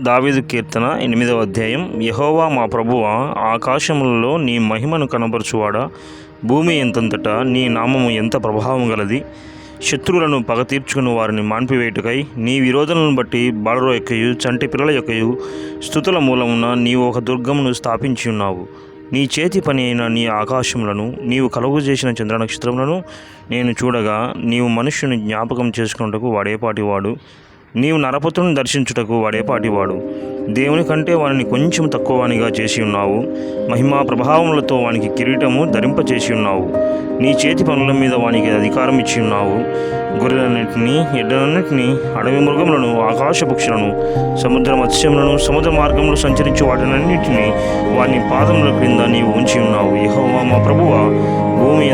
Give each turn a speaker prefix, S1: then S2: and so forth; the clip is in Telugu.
S1: దావీదు కీర్తన ఎనిమిదవ అధ్యాయం. యహోవా మా ప్రభువ ఆకాశములలో నీ మహిమను కనబరుచువాడా? భూమి ఎంతంతటా నీ నామము ఎంత ప్రభావం గలది? శత్రువులను పగ తీర్చుకుని వారిని మాన్పివేయుటకై నీ విరోధులను బట్టి బాలరో యొక్కయు చంటి పిల్లల యొక్కయు స్థుతుల మూలమున నీవు ఒక దుర్గమును స్థాపించి ఉన్నావు. నీ చేతి పని అయిన నీ ఆకాశములను నీవు కలుగు చేసిన చంద్ర నక్షత్రములను నేను చూడగా నీవు మనుష్యుని జ్ఞాపకం చేసుకున్నటకు వాడేపాటివాడు. నీవు నరపుత్రుని దర్శించుటకు వాడేపాటివాడు దేవుని కంటే వానిని కొంచెం తక్కువనిగా చేసి ఉన్నావు. మహిమా ప్రభావములతో వానికి కిరీటము ధరింపచేసి ఉన్నావు. నీ చేతి పనుల మీద వానికి అధికారం ఇచ్చి ఉన్నావు. గొర్రెలన్నింటినీ ఎడ్డలన్నింటినీ అడవి మృగములను ఆకాశ పక్షులను సముద్ర మత్స్యములను సముద్ర మార్గంలో సంచరించే వాటినన్నింటినీ వాని పాదముల క్రింద నీవు ఉంచి ఉన్నావు. యహోవా మా ప్రభువ భూమి